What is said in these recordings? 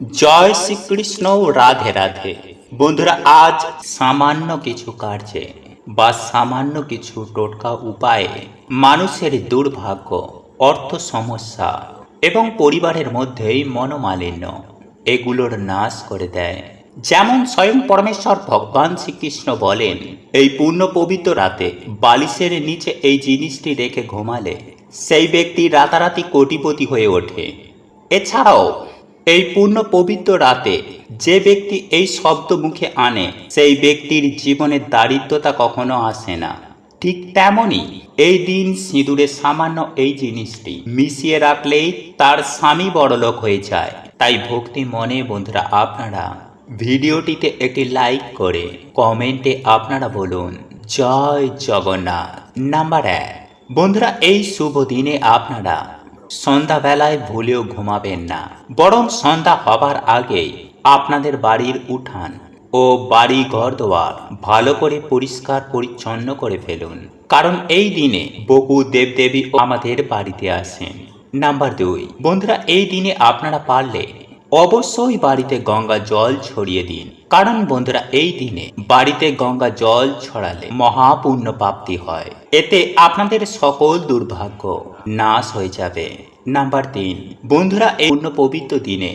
জয় শ্রীকৃষ্ণ রাধে রাধে। বন্ধুরা, আজ সামান্য কিছু কার্যে বা সামান্য কিছু টোটকা উপায়ে মানুষের দুর্ভাগ্য, অর্থ সমস্যা এবং পরিবারের মধ্যেই মনোমালিন্য এগুলোর নাশ করে দেয়। যেমন স্বয়ং পরমেশ্বর ভগবান শ্রীকৃষ্ণ বলেন, এই পূর্ণ পবিত্র রাতে বালিশের নিচে এই জিনিসটি রেখে ঘুমালে সেই ব্যক্তি রাতারাতি কোটিপতি হয়ে ওঠে। এছাড়াও এই পূর্ণ পবিত্র রাতে যে ব্যক্তি এই শব্দ মুখে আনে, সেই ব্যক্তির জীবনে দারিদ্রতা কখনো আসে না। ঠিক তেমনই এই দিন সিঁদুরে সামান্য এই জিনিসটি মিশিয়ে রাখলেই তার স্বামী বড়লোক হয়ে যায়। তাই ভক্তি মনে বন্ধুরা, আপনারা ভিডিওটিতে একটি লাইক করে কমেন্টে আপনারা বলুন, জয় জগন্নাথ নাম্বার এক। বন্ধুরা, এই শুভ দিনে আপনারা সন্ধ্যাবেলায় ভুলেও ঘুমাবেন না। বরং সন্ধ্যা হবার আগেই আপনাদের বাড়ির উঠান ও বাড়ি ঘর দোয়ার ভালো করে পরিষ্কার পরিচ্ছন্ন করে ফেলুন। কারণ এই দিনে বহু দেবদেবী আমাদের বাড়িতে আসেন। নাম্বার দুই, বন্ধুরা, এই দিনে আপনারা পারলে অবশ্যই বাড়িতে গঙ্গা জল ছড়িয়ে দিন। কারণ বন্ধুরা, এই দিনে বাড়িতে গঙ্গা জল ছড়ালে মহাপুণ্য প্রাপ্তি হয়। এতে আপনাদের সকল দুর্ভাগ্য নাশ হয়ে যাবে। নাম্বার তিন, বন্ধুরা, এই পূর্ণ পবিত্র দিনে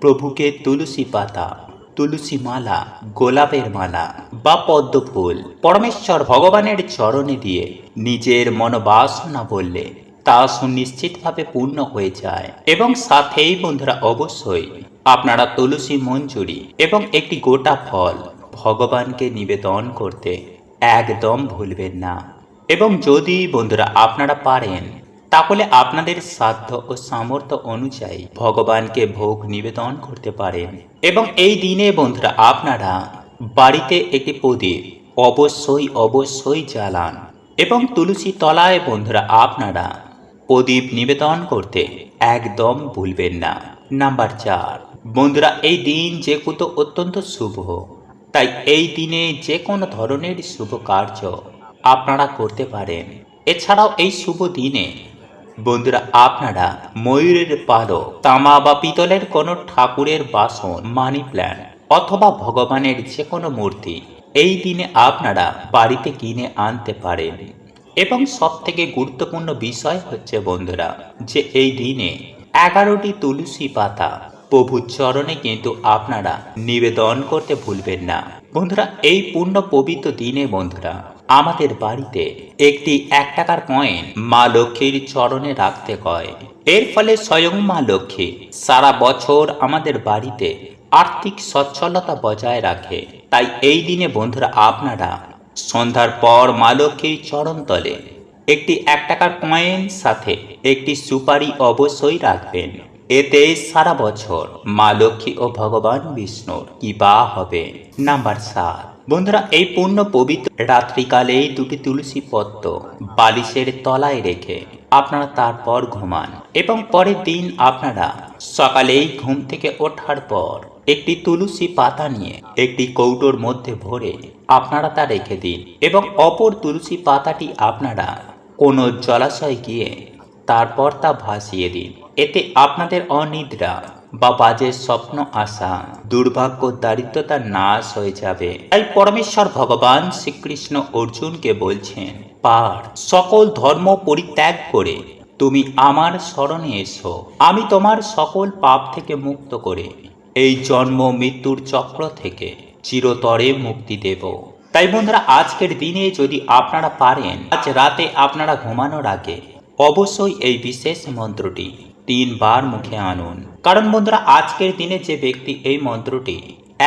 প্রভুকে তুলসী পাতা, তুলসী মালা, গোলাপের মালা বা পদ্ম ফুল পরমেশ্বর ভগবানের চরণে দিয়ে নিজের মনোবাসনা বললে তা সুনিশ্চিতভাবে পূর্ণ হয়ে যায়। এবং সাথেই বন্ধুরা, অবশ্যই আপনারা তুলসী মঞ্জুরি এবং একটি গোটা ফল ভগবানকে নিবেদন করতে একদম ভুলবেন না। এবং যদি বন্ধুরা আপনারা পারেন, তাহলে আপনাদের সাধ্য ও সামর্থ্য অনুযায়ী ভগবানকে ভোগ নিবেদন করতে পারেন। এবং এই দিনে বন্ধুরা আপনারা বাড়িতে একটি প্রদীপ অবশ্যই অবশ্যই জ্বালান এবং তুলসী তলায় বন্ধুরা আপনারা প্রদীপ নিবেদন করতে একদম ভুলবেন না। নাম্বার চার বন্ধুরা, এই দিন যে কত অত্যন্ত শুভ। তাই এই দিনে যে কোনো ধরনের শুভ কার্য আপনারা করতে পারেন। এছাড়াও এই শুভ দিনে, বন্ধুরা, আপনারা ময়ূরের পালক, তামা বা পিতলের কোনো ঠাকুরের বাসন মানি প্ল্যান্ট অথবা ভগবানের যে কোনো মূর্তি, এই দিনে আপনারা বাড়িতে কিনে আনতে পারেন। এবং সব থেকে গুরুত্বপূর্ণ বিষয় হচ্ছে, বন্ধুরা, যে এই দিনে এগারোটি তুলসী পাতা প্রভুর চরণে কিন্তু আপনারা নিবেদন করতে ভুলবেন না। বন্ধুরা, এই পূর্ণ পবিত্র দিনে বন্ধুরা, আমাদের বাড়িতে একটি এক টাকার কয়েন মা লক্ষ্মীর চরণে রাখতে হয়। এর ফলে স্বয়ং মা লক্ষ্মী সারা বছর আমাদের বাড়িতে আর্থিক সচ্ছলতা বজায় রাখে। তাই এই দিনে বন্ধুরা, আপনারা সন্ধ্যার পর মা লক্ষ্মীর চরণতলে একটি এক টাকার কয়েন সাথে একটি সুপারি অবশ্যই রাখবেন। এতে সারা বছর মা লক্ষ্মী ও ভগবান বিষ্ণুর কৃপা হবে। নাম্বার সাত। বন্ধুরা, এই পূর্ণ পবিত্র রাত্রিকালে দুটি তুলসী পত্র বালিশের তলায় রেখে আপনারা তারপর ঘুমান এবং পরের দিন আপনারা সকালেই ঘুম থেকে ওঠার পর একটি তুলসী পাতা নিয়ে একটি কৌটোর মধ্যে ভরে আপনারা তা রেখে দিন এবং অপর তুলসী পাতাটি আপনারা কোনো জলাশয় গিয়ে তারপর তা ভাসিয়ে দিন। এতে আপনাদের অনিদ্রা বা বাজে স্বপ্ন আসা দুর্ভাগ্য, দারিদ্রতা নাশ হয়ে যাবে। তাই পরমেশ্বর ভগবান শ্রীকৃষ্ণ অর্জুনকে বলছেন, পার, সকল ধর্ম পরিত্যাগ করে তুমি আমার স্মরণে এসো। আমি তোমার সকল পাপ থেকে মুক্ত করে এই জন্ম মৃত্যুর চক্র থেকে চিরতরে মুক্তি দেব। তাই বন্ধুরা, আজকের দিনে যদি আপনারা পারেন, আজ রাতে আপনারা ঘুমানোর আগে অবশ্যই এই বিশেষ মন্ত্রটি তিনবার মুখে আনুন। কারণ বন্ধুরা, আজকের দিনে যে ব্যক্তি এই মন্ত্রটি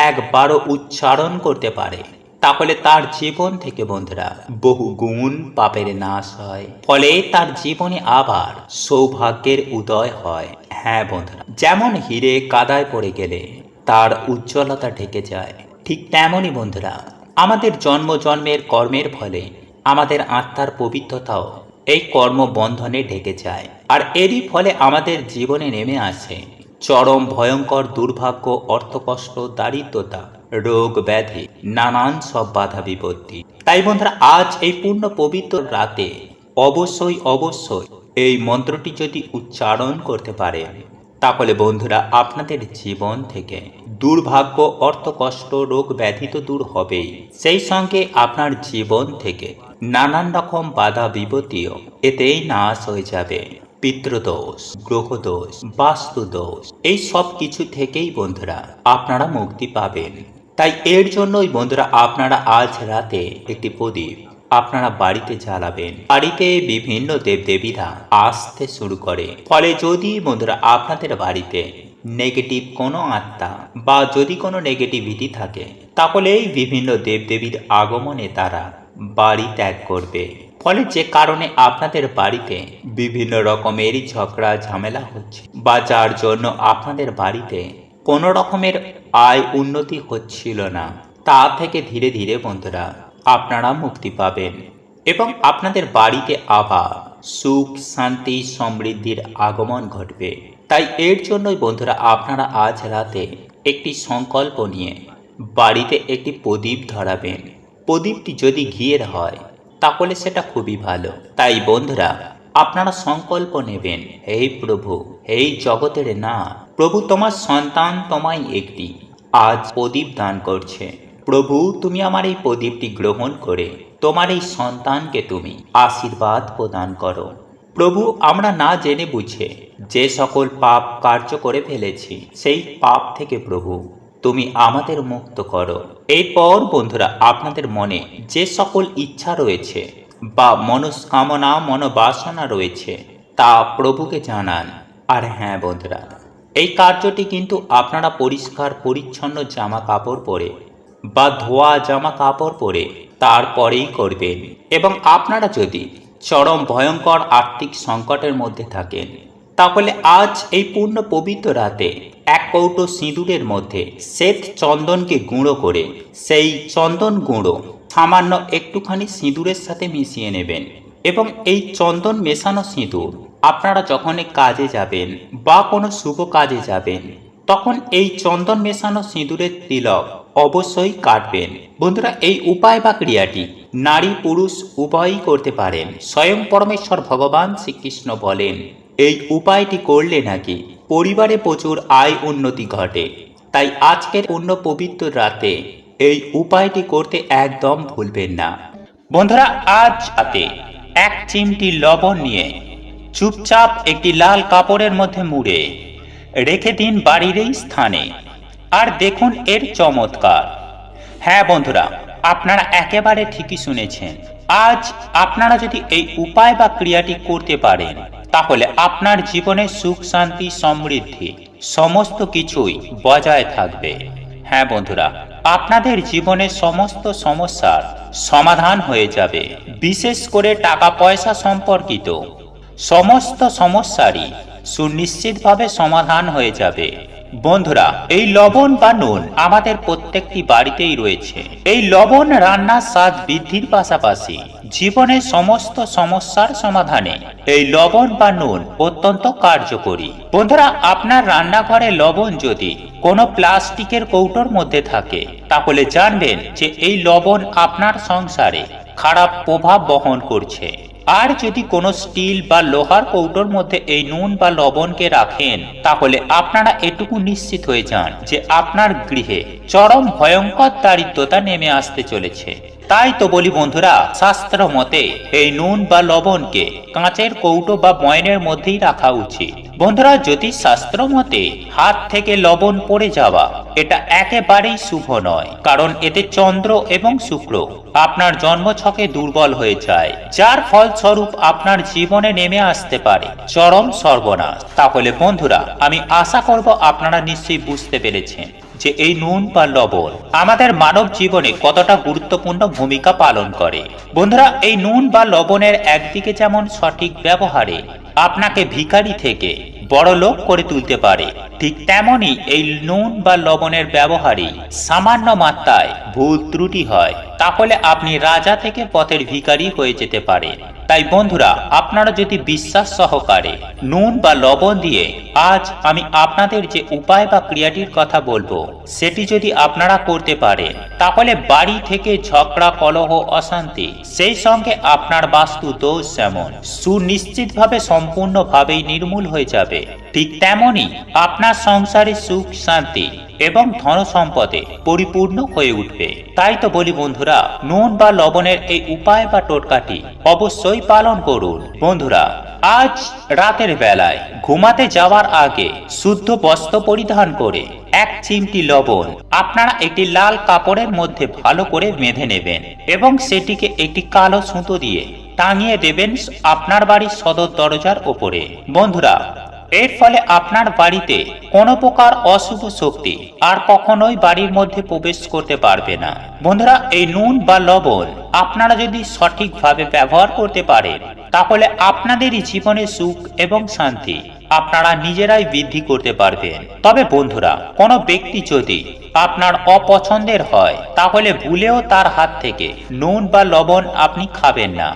একবারও উচ্চারণ করতে পারে, তাহলে তার জীবন থেকে বন্ধুরা বহু গুণ পাপের নাশ হয়। ফলে তার জীবনে আবার সৌভাগ্যের উদয় হয়। হ্যাঁ বন্ধুরা, যেমন হিরে কাদায় পড়ে গেলে তার উজ্জ্বলতা ঢেকে যায়, ঠিক তেমনই বন্ধুরা, আমাদের জন্ম জন্মের কর্মের ফলে আমাদের আত্মার পবিত্রতাও এই কর্মবন্ধনে ঢেকে যায়। আর এরই ফলে আমাদের জীবনে নেমে আসে চরম ভয়ঙ্কর দুর্ভাগ্য, অর্থকষ্ট, দারিদ্রতা, রোগ ব্যাধি, নানান সব বাধা বিপত্তি। তাই বন্ধুরা, আজ এই পূর্ণ পবিত্র রাতে অবশ্যই অবশ্যই এই মন্ত্রটি যদি উচ্চারণ করতে পারে, তাহলে বন্ধুরা, আপনাদের জীবন থেকে দুর্ভাগ্য অর্থ কষ্ট রোগ ব্যাধি তো দূর হবেই। সেই সঙ্গে আপনার জীবন থেকে নানান রকম বাধা বিপত্তিও এতেই নাশ হয়ে যাবে। পিতৃদোষ গ্রহদোষ, বাস্তুদোষ, এই সব কিছু থেকেই বন্ধুরা আপনারা মুক্তি পাবেন। তাই এর জন্যই বন্ধুরা আপনারা আজ রাতে একটি প্রদীপ আপনারা বাড়িতে জ্বালাবেন। বাড়িতে বিভিন্ন দেবদেবীরা আসতে শুরু করে। ফলে যদি বন্ধুরা আপনাদের বাড়িতে নেগেটিভ কোনো আত্মা বা যদি কোনো নেগেটিভিটি থাকে তাহলে এই বিভিন্ন দেবদেবীর আগমনে তারা বাড়ি ত্যাগ করবে। ফলে যে কারণে আপনাদের বাড়িতে বিভিন্ন রকমের ঝগড়া, ঝামেলা হচ্ছে। বা যার জন্য আপনাদের বাড়িতে কোনো রকমের আয় উন্নতি হচ্ছিল না। তা থেকে ধীরে ধীরে বন্ধুরা, আপনারা মুক্তি পাবেন এবং আপনাদের বাড়িতে আবার সুখ, শান্তি, সমৃদ্ধির আগমন ঘটবে। তাই এর জন্যই বন্ধুরা, আপনারা আজ রাতে একটি সংকল্প নিয়ে বাড়িতে একটি প্রদীপ ধরাবেন। প্রদীপটি যদি ঘিয়ের হয়, তাহলে সেটা খুবই ভালো। তাই বন্ধুরা, আপনারা সংকল্প নেবেন, হে প্রভু, হে জগতের না, প্রভু তোমার সন্তান তোমায় একটি, আজ প্রদীপ দান করছে। প্রভু, তুমি আমার এই প্রদীপটি গ্রহণ করে, তোমার এই সন্তানকে তুমি আশীর্বাদ প্রদান করো। প্রভু, আমরা না জেনে বুঝে যে সকল পাপ কার্য করে ফেলেছি, সেই পাপ থেকে প্রভু তুমি আমাদের মুক্ত করো। এরপর বন্ধুরা, আপনাদের মনে যে সকল ইচ্ছা রয়েছে বা মনস্কামনা, মনোবাসনা রয়েছে, তা প্রভুকে জানান। আর হ্যাঁ বন্ধুরা, এই কার্যটি কিন্তু আপনারা পরিষ্কার, পরিচ্ছন্ন জামা কাপড় পরে বা ধোয়া জামা কাপড় পরে তারপরেই করবেন। এবং আপনারা যদি চরম ভয়ঙ্কর আর্থিক সংকটের মধ্যে থাকেন তাহলে আজ এই পূর্ণ পবিত্র রাতে এক কৌটো সিঁদুরের মধ্যে শ্বেত চন্দনকে গুঁড়ো করে সেই চন্দন গুঁড়ো সামান্য একটুখানি সিঁদুরের সাথে মিশিয়ে নেবেন এবং এই চন্দন মেশানো সিঁদুর আপনারা যখন কাজে যাবেন বা কোনো শুভ কাজে যাবেন, তখন এই চন্দন মেশানো সিঁদুরের তিলক অবশ্যই কাটবেন। বন্ধুরা, এই উপায় বা ক্রিয়াটি নারী পুরুষ উভয়ই করতে পারেন। স্বয়ং পরমেশ্বর ভগবান শ্রীকৃষ্ণ বলেন এই উপায়টি করলে নাকি পরিবারে প্রচুর আয় উন্নতি ঘটে। তাই আজকের অন্য পবিত্র রাতে এই উপায়টি করতে একদম ভুলবেন না। বন্ধুরা, আজ রাতে এক চিমটি লবণ নিয়ে চুপচাপ একটি লাল কাপড়ের মধ্যে মুড়ে রেখে দিন বাড়ির এই স্থানে। আর দেখুন এর চমৎকার। হ্যাঁ বন্ধুরা, আপনারা একেবারে ঠিকই শুনেছেন। আজ আপনারা যদি এই উপায় বা ক্রিয়াটি করতে পারেন তাহলে আপনার জীবনে সুখ, শান্তি, সমৃদ্ধি সমস্ত কিছুই বজায় থাকবে। হ্যাঁ বন্ধুরা, আপনাদের জীবনে সমস্ত সমস্যার সমাধান হয়ে যাবে, বিশেষ করে টাকা পয়সা সম্পর্কিত। সমস্ত সমস্যারই সুনিশ্চিতভাবে সমাধান হয়ে যাবে। বন্ধুরা, এই লবণ বা নুন আমাদের প্রত্যেকটি বাড়িতেই রয়েছে। এই লবণ রান্নার স্বাদ বৃদ্ধির পাশাপাশি জীবনের সমস্ত সমস্যার সমাধানে এই লবণ বা নুন অত্যন্ত কার্যকরী। বন্ধুরা, আপনার রান্নাঘরে লবণ যদি কোনো প্লাস্টিকের কৌটোর মধ্যে থাকে, তাহলে জানবেন যে এই লবণ আপনার সংসারে খারাপ প্রভাব বহন করছে। আর যদি কোনো স্টিল বা লোহার কৌটোর মধ্যে এই নুন বা লবণকে রাখেন, তাহলে আপনারা এটুকু নিশ্চিত হয়ে যান যে আপনার গৃহে চরম ভয়ঙ্কর দারিদ্রতা নেমে আসতে চলেছে। তাই তো বলি বন্ধুরা, শাস্ত্র মতে এই নুন বা লবণকে কাঁচের কৌটো বা বয়নের মধ্যেই রাখা উচিত। বন্ধুরা, যদি শাস্ত্র মতে হাত থেকে লবণ পড়ে যাওয়া, এটা একেবারেই শুভ নয়, কারণ এতে চন্দ্র এবং শুক্র আপনার জন্মছকে দুর্বল হয়ে যায়, যার ফলস্বরূপ আপনার জীবনে নেমে আসতে পারে চরম সর্বনাশ। তাহলে বন্ধুরা, আমি আশা করব আপনারা নিশ্চয়ই বুঝতে পেরেছেন যে এই নুন বা লবণ আমাদের মানব জীবনে কতটা গুরুত্বপূর্ণ ভূমিকা পালন করে। বন্ধুরা, এই নুন বা লবণের একদিকে যেমন সঠিক ব্যবহারে আপনাকে ভিখারি থেকে বড় লোক করে তুলতে পারে। ঠিক তেমনই এই নুন বা লবণের ব্যবহারই সামান্য মাত্রায় ভুল ত্রুটি হয়। তাহলে আপনি রাজা থেকে পথের ভিখারি হয়ে যেতে পারেন। তাই বন্ধুরা, আপনারা যদি বিশ্বাস সহকারে নুন বা লবণ দিয়ে আজ আমি আপনাদের যে উপায় বা ক্রিয়াটির কথা বলব, সেটি যদি আপনারা করতে পারেন, তাহলে বাড়ি থেকে ঝগড়া, কলহ, অশান্তি, সেই সঙ্গে আপনার বাস্তু দোষ যেমন সুনিশ্চিতভাবে সম্পূর্ণভাবেই নির্মূল হয়ে যাবে, ঠিক তেমনই আপনার সংসারে সুখ, শান্তি এবং ধন সম্পদে পরিপূর্ণ হয়ে উঠবে। তাই তো বলি বন্ধুরা, নুন বা লবণের এই উপায় বা টোটকাটি অবশ্যই পালন করুন। বন্ধুরা, আজ রাতের বেলায় ঘুমাতে যাওয়ার আগে শুদ্ধ বস্ত্র পরিধান করে এক চিমটি লবণ আপনারা একটি লাল কাপড়ের মধ্যে ভালো করে বেঁধে নেবেন এবং সেটিকে একটি কালো সুতো দিয়ে টাঙিয়ে দেবেন আপনার বাড়ির সদর দরজার ওপরে। বন্ধুরা এর ফলে আপনার বাড়িতে কোনো প্রকার অশুভ শক্তি আর কখনোই বাড়ির মধ্যে প্রবেশ করতে পারবে না। বন্ধুরা, এই নুন বা লবণ আপনারা যদি সঠিকভাবে ব্যবহার করতে পারেন, তাহলে আপনাদেরই জীবনে সুখ এবং শান্তি আপনারা নিজেরাই বৃদ্ধি করতে পারবেন। তবে বন্ধুরা, কোনো ব্যক্তি যদি আপনার অপছন্দের হয়, তাহলে ভুলেও তার হাত থেকে নুন বা লবণ আপনি খাবেন না।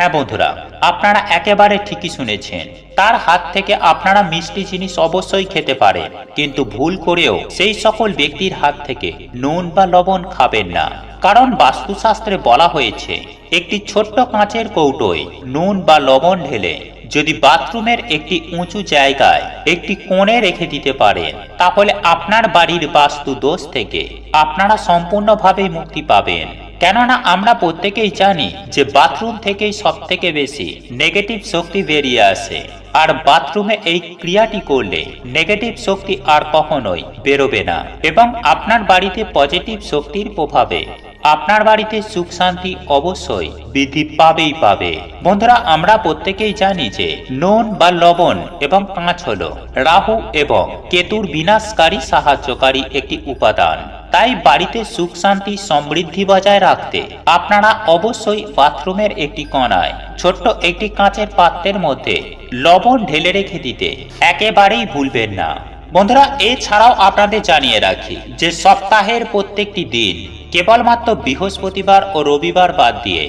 হ্যাঁ বন্ধুরা, আপনারা একেবারে ঠিকই শুনেছেন। তার হাত থেকে আপনারা মিষ্টি জিনিস অবশ্যই খেতে পারেন, কিন্তু ভুল করেও সেই সকল ব্যক্তির হাত থেকে নুন বা লবণ খাবেন না। কারণ বাস্তুশাস্ত্রে বলা হয়েছে, একটি ছোট্ট কাঁচের কৌটোয় নুন বা লবণ ঢেলে যদি বাথরুমের একটি উঁচু জায়গায় একটি কোণে রেখে দিতে পারেন, তাহলে আপনার বাড়ির বাস্তু দোষ থেকে আপনারা সম্পূর্ণভাবে মুক্তি পাবেন। কেননা আমরা প্রত্যেকেই জানি যে বাথরুম থেকেই সব থেকে বেশি নেগেটিভ শক্তি বেরিয়ে আসে। আর বাথরুমে এই ক্রিয়াটি করলে নেগেটিভ শক্তি আর কখনোই বেরোবে না। এবং আপনার বাড়িতে পজিটিভ শক্তির প্রভাবে আপনার বাড়িতে সুখ শান্তি অবশ্যই বৃদ্ধি পাবেই পাবে। বন্ধুরা, আমরা প্রত্যেকেই জানি যে নুন বা লবণ এবং কাঁচ হল রাহু এবং কেতুর বিনাশকারী সাহায্যকারী একটি উপাদান। তাই বাড়িতে সুখ শান্তি সমৃদ্ধি বজায় রাখতে আপনারা অবশ্যই বাথরুমের একটি কণায় ছোট্ট একটি কাঁচের পাত্রের মধ্যে লবণ ঢেলে রেখে দিতে একেবারেই ভুলবেন না। বন্ধুরা, এছাড়াও আপনাদের জানিয়ে রাখি যে সপ্তাহের প্রত্যেকটি দিন কেবলমাত্র বৃহস্পতিবার ও রবিবার বাদ দিয়ে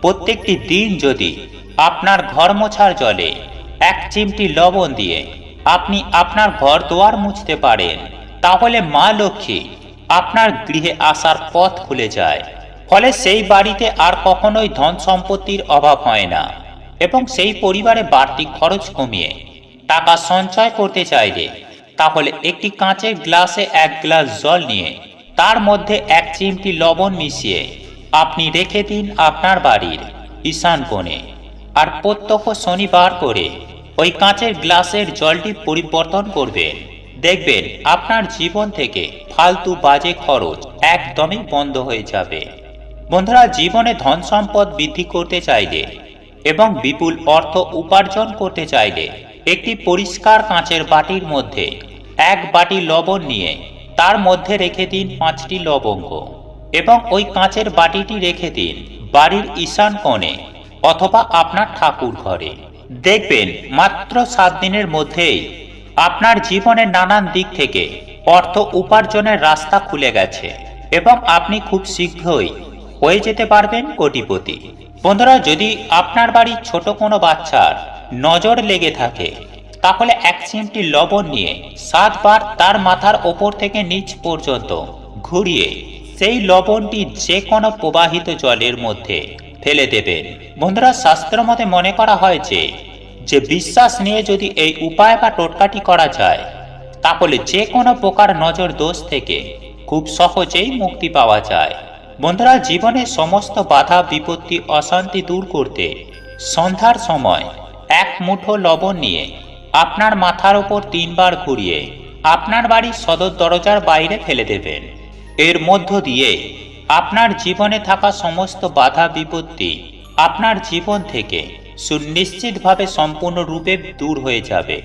প্রত্যেকটি দিন যদি আপনার ঘর মোছার জলে এক চিমটি লবণ দিয়ে আপনি আপনার ঘর দোয়ার মুছতে পারেন, তাহলে মা লক্ষ্মী আপনার গৃহে আসার পথ খুলে যায়। ফলে সেই বাড়িতে আর কখনোই ধন সম্পত্তির অভাব হয় না এবং সেই পরিবারে বাড়তি খরচ কমিয়ে টাকা সঞ্চয় করতে চাইলে তাহলে একটি কাঁচের গ্লাসে এক গ্লাস জল নিয়ে, তার মধ্যে এক চিমটি লবণ মিশিয়ে আপনি রেখে দিন আপনার বাড়ির ঈশান কোণে। আর প্রত্যক্ষ শনিবার করে ওই কাঁচের গ্লাসের জলটি পরিবর্তন করবেন। দেখবেন আপনার জীবন থেকে ফালতু বাজে খরচ একদমই বন্ধ হয়ে যাবে। বন্ধুরা, জীবনে ধন সম্পদ বৃদ্ধি করতে চাইলে এবং বিপুল অর্থ উপার্জন করতে চাইলে একটি পরিষ্কার কাঁচের বাটির মধ্যে এক বাটি লবণ নিয়ে তার মধ্যে রেখে দিন পাঁচটি লবঙ্গ এবং ওই কাঁচের বাটিটি রেখে দিন বাড়ির ঈশান কোণে অথবা আপনার ঠাকুর ঘরে। দেখবেন মাত্র সাত দিনের মধ্যেই আপনার জীবনের নানান দিক থেকে অর্থ উপার্জনের রাস্তা খুলে গেছে এবং আপনি খুব শীঘ্রই হয়ে যেতে পারবেন কোটিপতি। বন্ধুরা, যদি আপনার বাড়ির ছোট কোনো বাচ্চার নজর লেগে থাকে। তাহলে এক চিমটি লবণ নিয়ে সাতবার তার মাথার ওপর থেকে নিচ পর্যন্ত ঘুরিয়ে সেই লবণটি যে কোনো প্রবাহিত জলের মধ্যে ফেলে দেবেন। বন্ধুরা, শাস্ত্র মতে মনে করা হয় যে যে বিশ্বাস নিয়ে যদি এই উপায় বা টোটকাটি করা যায়, তাহলে যে কোনো প্রকার নজর দোষ থেকে খুব সহজেই মুক্তি পাওয়া যায়। বন্ধুরা, জীবনে সমস্ত বাধা, বিপত্তি, অশান্তি দূর করতে সন্ধ্যার সময় এক মুঠো লবণ নিয়ে আপনার মাথার ওপর তিনবার ঘুরিয়ে আপনার বাড়ির সদর দরজার বাইরে ফেলে দেবেন। এর মধ্য দিয়ে আপনার জীবনে থাকা সমস্ত বাধা বিপত্তি আপনার জীবন থেকে সুনিশ্চিতভাবে সম্পূর্ণরূপে দূর হয়ে যাবে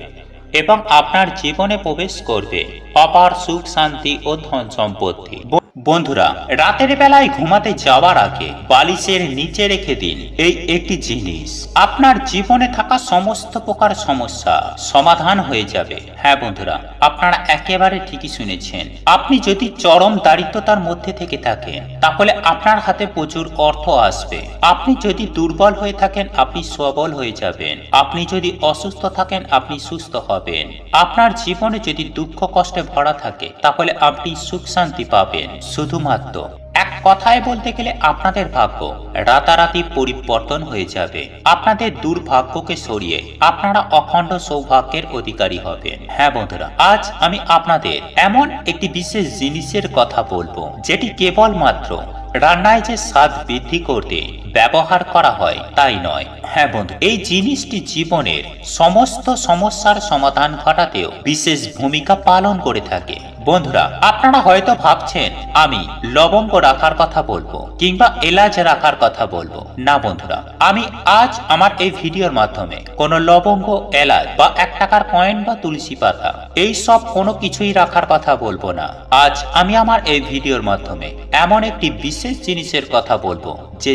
এবং আপনার জীবনে প্রবেশ করবে অপার সুখ, শান্তি ও ধন সম্পত্তি বন্ধুরা, রাতের বেলায় ঘুমাতে যাওয়ার আগে বালিশের নিচে রেখে দিন। এই একটি জিনিস, আপনার জীবনে থাকা সমস্ত প্রকার সমস্যা সমাধান হয়ে যাবে। হ্যাঁ বন্ধুরা, আপনারা একেবারে ঠিকই শুনেছেন। আপনি যদি চরম দারিদ্রতার মধ্যে থেকে থাকেন, তাহলে আপনার হাতে প্রচুর অর্থ আসবে। আপনি যদি দুর্বল হয়ে থাকেন, আপনি সবল হয়ে যাবেন। আপনি যদি অসুস্থ থাকেন, আপনি সুস্থ হবেন। আপনার জীবনে যদি দুঃখ কষ্টে ভরা থাকে, তাহলে আপনি সুখ শান্তি পাবেন। শুধুমাত্র। এক কথায় বলতে গেলে আপনাদের ভাগ্য, রাতারাতি পরিবর্তন হয়ে যাবে। আপনাদের দুর্ভাগ্যকে সরিয়ে আপনারা অখণ্ড সৌভাগ্যের অধিকারী হবেন। হ্যাঁ বন্ধুরা, আজ আমি আপনাদের এমন একটি বিশেষ জিনিসের কথা বলব, যেটি কেবলমাত্র রান্নায় যে স্বাদ বৃদ্ধি করতে ব্যবহার করা হয়, তাই নয়। হ্যাঁ বন্ধু, এই জিনিসটি জীবনের সমস্ত সমস্যার সমাধান ঘটাতেও বিশেষ ভূমিকা পালন করে থাকে। বন্ধুরা, আপনারা হয়তো ভাবছেন, আমি লবঙ্গ রাখার কথা বলব কিংবা এলাচ রাখার কথা বলব। না বন্ধুরা, আমি আজ আমার এই ভিডিওর মাধ্যমে কোনো লবঙ্গ, এলাচ বা এক টাকার কয়েন বা তুলসী পাতা, এই সব কোনো কিছুই রাখার কথা বলব না। আজ আমি আমার এই ভিডিওর মাধ্যমে এমন একটি বিশেষ জিনিসের কথা বলব, যে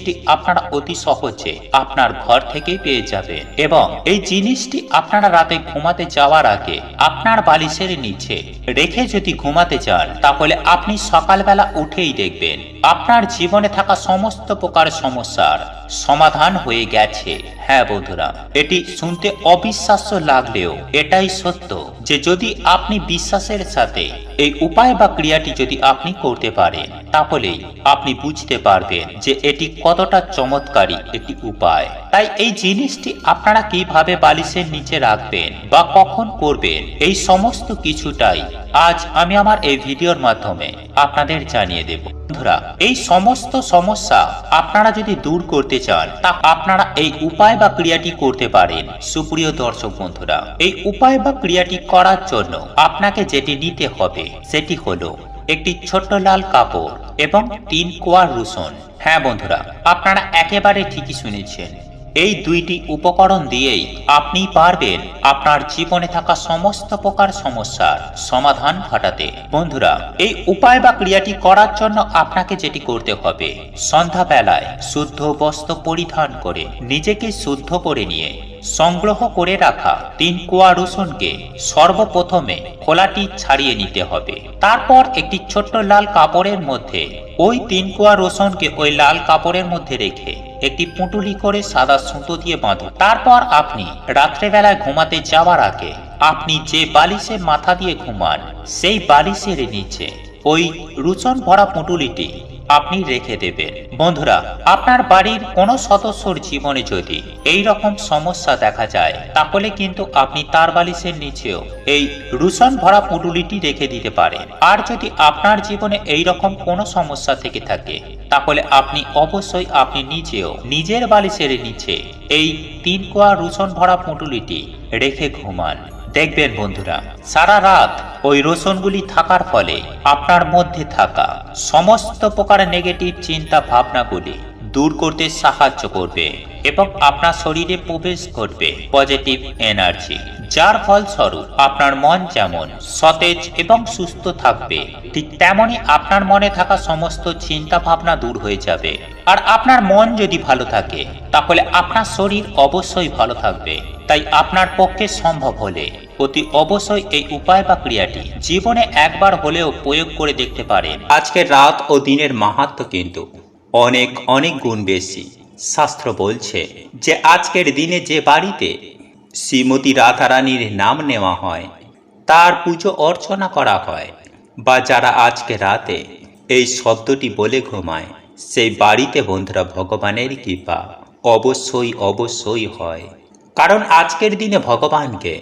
জিনিসটি আপনারা অতি সহজে আপনার ঘর থেকেই পেয়ে যাবেন এবং এই জিনিসটি আপনারা রাতে ঘুমাতে যাওয়ার আগে আপনার বালিশের নিচে রেখে যদি ঘুমাতে চান তাহলে আপনি সকালবেলা উঠেই দেখবেন আপনার জীবনে থাকা সমস্ত প্রকার সমস্যার সমাধান হয়ে গেছে। হ্যাঁ বন্ধুরা, এটি শুনতে অবিশ্বাস্য লাগলেও এটাই সত্য যে যদি আপনি বিশ্বাসের সাথে এই উপায় বা ক্রিয়াটি যদি আপনি করতে পারেন, তাহলেই আপনি বুঝতে পারবেন যে এটি কতটা চমৎকারী একটি উপায়। তাই এই জিনিসটি আপনারা কীভাবে বালিশের নিচে রাখবেন বা কখন করবেন, এই সমস্ত কিছুটাই আজ আমি আমার এই ভিডিওর মাধ্যমে আপনাদের জানিয়ে দেব। বন্ধুরা, এই সমস্ত সমস্যা আপনারা যদি দূর করতে চান, তা আপনারা এই উপায় বা ক্রিয়াটি করতে পারেন। সুপ্রিয় দর্শক বন্ধুরা, এই উপায় বা ক্রিয়াটি করার জন্য আপনাকে যেটি নিতে হবে, সেটি হলো একটি ছোট্ট লাল কাপড় এবং তিন কোয়ার রসুন হ্যাঁ বন্ধুরা, আপনারা একেবারে ঠিকই শুনেছেন। এই দুইটি উপকরণ দিয়েই আপনি পারবেন আপনার জীবনে থাকা সমস্ত প্রকার সমস্যার সমাধান ঘটাতে। বন্ধুরা, এই উপায় বা ক্রিয়াটি করার জন্য আপনাকে যেটি করতে হবে, সন্ধ্যাবেলায় শুদ্ধ বস্ত্র পরিধান করে নিজেকে শুদ্ধ করে নিয়ে সংগ্রহ করে রাখা তিন কোয়া রসুনকে সর্বপ্রথমে খোলাটি ছাড়িয়ে নিতে হবে। তারপর একটি ছোট্ট লাল কাপড়ের মধ্যে ওই তিন কোয়া রসুনকে ওই লাল কাপড়ের মধ্যে রেখে একটি পুঁটুলি করে সাদা সুতো দিয়ে বাঁধুন তারপর আপনি রাত্রেবেলায় ঘুমাতে যাওয়ার আগে আপনি যে বালিশে মাথা দিয়ে ঘুমান, সেই বালিশের নিচে ওই রুচন ভরা পুঁটুলিটি আপনি রেখে দেবেন। বন্ধুরা, আপনার বাড়ির কোনো সদস্যর জীবনে যদি এই রকম সমস্যা দেখা যায়, তাহলে কিন্তু আপনি তার বালিশের নিচেও এই রুশন ভরা পুটুলিটি রেখে দিতে পারেন। আর যদি আপনার জীবনে এই রকম কোনো সমস্যা থেকে থাকে, তাহলে আপনি অবশ্যই আপনি নিজেও নিজের বালিশের নিচে এই তিন কোয়া রুশন ভরা পুটুলিটি রেখে ঘুমান। দেখবেন বন্ধুরা, সারা রাত ওই রোশনগুলি থাকার ফলে আপনার মধ্যে থাকা সমস্ত প্রকার নেগেটিভ চিন্তা ভাবনাগুলি দূর করতে সাহায্য করবে এবং আপনার শরীরে প্রবেশ করবে পজিটিভ এনার্জি যার ফলস্বরূপ আপনার মন যেমন সতেজ এবং সুস্থ থাকবে, ঠিক তেমনই আপনার মনে থাকা সমস্ত চিন্তা ভাবনা দূর হয়ে যাবে। আর আপনার মন যদি ভালো থাকে, তাহলে আপনার শরীর অবশ্যই ভালো থাকবে। তাই আপনার পক্ষে সম্ভব হলে অতি অবশ্যই এই উপায় বা ক্রিয়াটি জীবনে একবার হলেও প্রয়োগ করে দেখতে পারেন। আজকের রাত ও দিনের মাহাত্ম কিন্তু অনেক অনেক গুণ বেশি। শাস্ত্র বলছে যে, আজকের দিনে যে বাড়িতে শ্রীমতী রাধারানীর নাম নেওয়া হয়, তার পুজো অর্চনা করা হয়, বা যারা আজকে রাতে এই শব্দটি বলে ঘুমায়, সেই বাড়িতে বন্ধুরা, ভগবানের কৃপা অবশ্যই অবশ্যই হয়। কারণ আজকের দিনে ভগবানকে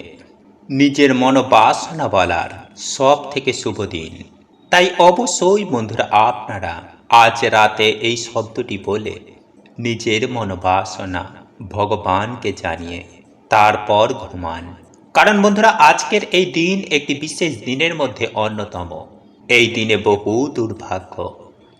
নিজের মনোবাসনা বলার সব থেকে শুভ দিন। তাই অবশ্যই বন্ধুরা, আপনারা আজ রাতে এই শব্দটি বলে নিজের মনোবাসনা ভগবানকে জানিয়ে তারপর ঘুমান। কারণ বন্ধুরা, আজকের এই দিন একটি বিশেষ দিনের মধ্যে অন্যতম। এই দিনে বহু দুর্ভাগ্য,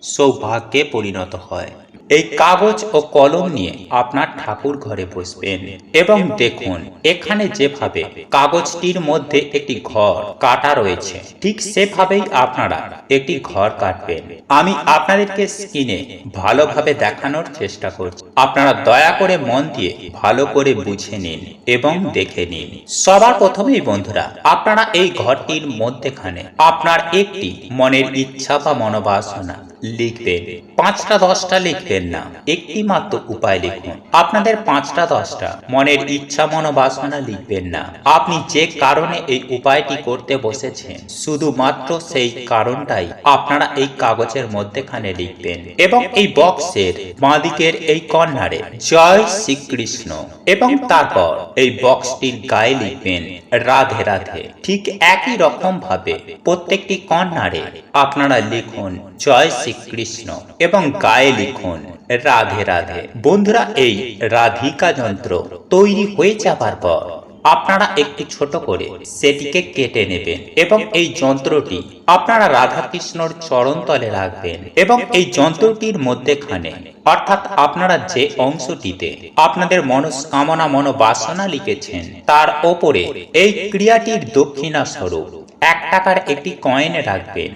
সৌভাগ্যে পরিণত হয়। এই কাগজ ও কলম নিয়ে আপনার ঠাকুর ঘরে বসবেন। এবং দেখুন, এখানে যেভাবে কাগজটির মধ্যে একটি ঘর কাটা রয়েছে, ঠিক সেভাবেই আপনারা একটি ঘর কাটবেন। আমি আপনাদেরকে স্ক্রিনে ভালোভাবে দেখানোর চেষ্টা করছি। আপনারা দয়া করে মন দিয়ে ভালো করে বুঝে নিন এবং দেখে নিন। সবার প্রথমেই বন্ধুরা, আপনারা এই ঘরটির মধ্যেখানে আপনার একটি মনের ইচ্ছা বা মনোবাসনা লিখবেন। পাঁচটা দশটা লিখবেন। না। একটি মাত্র উপায় লিখুন। আপনাদের পাঁচটা, দশটা, মনের ইচ্ছা মনোবাসনা লিখবেন না। আপনি যে কারণে এই উপায়টি করতে বসেছেন, শুধুমাত্র সেই কারণটাই আপনারা এই কাগজের মধ্যেখানে লিখবেন। এবং এই বক্সের বাঁদিকের এই কর্নারে, জয় শ্রীকৃষ্ণ। এবং তারপর এই বক্সটির গায়ে লিখবেন রাধে রাধে। ঠিক একই রকম ভাবে প্রত্যেকটি কর্নারে আপনারা লিখুন, জয় শ্রীকৃষ্ণ এবং গায়ে লিখুন, রাধে রাধে। বন্ধুরা, এই রাধিকা যন্ত্র তৈরি হয়ে যাবার পর আপনারা একটু ছোট করে সেটিকে কেটে নেবেন এবং এই যন্ত্রটি আপনারা রাধাকৃষ্ণর চরণ তলে রাখবেন এবং এই যন্ত্রটির মধ্যেখানে, অর্থাৎ আপনারা যে অংশটিতে আপনাদের মনস্কামনা মনোবাসনা লিখেছেন, তার ওপরে এই ক্রিয়াটির দক্ষিণা স্বরূপ এক টাকার একটি কয়েন রাখবেন।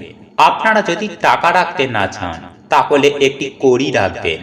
আপনারা যদি টাকা রাখতে না চান, তাহলে একটি কড়ি রাখবেন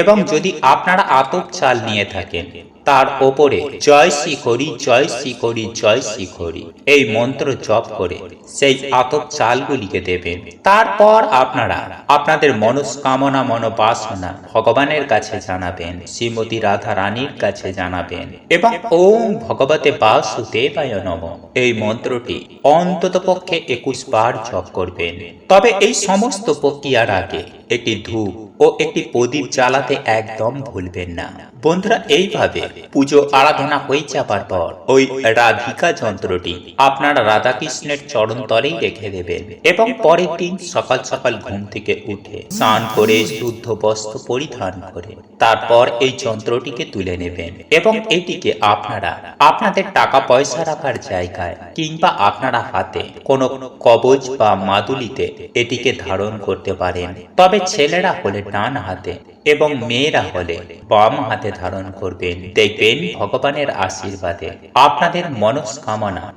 এবং যদি আপনারা আতপ চাল নিয়ে থাকেন তার ওপরে জয় শ্রী হরি জয় শ্রী হরি জয় শ্রী হরি এই মন্ত্র জপ করে সেই আতপ চালগুলিকে দেবেন। তারপর আপনারা আপনাদের মনস্কামনা, মনোবাসনা ভগবানের কাছে জানাবেন, শ্রীমতী রাধা রানীর কাছে জানাবেন এবং ওম ভগবতে বাসুদেবায় নম। এই মন্ত্রটি অন্তত পক্ষে একুশ বার জপ করবেন। তবে এই সমস্ত প্রক্রিয়ার আগে একটি ধূপ ও একটি প্রদীপ জ্বালাতে একদম ভুলবেন না। বন্ধুরা, এইভাবে পুজো, আরাধনা হয়ে যাবার পর ওই রাধিকা যন্ত্রটি আপনারা রাধাকৃষ্ণের চরণ তলেই রেখে দেবেন এবং পরের দিন সকাল সকাল ঘুম থেকে উঠে স্নান করে শুদ্ধ বস্ত্র পরিধান করে তারপর এই যন্ত্রটিকে তুলে নেবেন এবং এটিকে আপনারা আপনাদের টাকা পয়সা রাখার জায়গায় কিংবা আপনারা হাতে কোনো কবজ বা মাদুলিতে এটিকে ধারণ করতে পারেন। তবে ছেলেরা হলে ডান হাতে এবং মেয়েরা হলে বাম হাতে ধারণ করবেন দেখবেন ভগবানের আশীর্বাদে। আপনাদের মনস্কামনা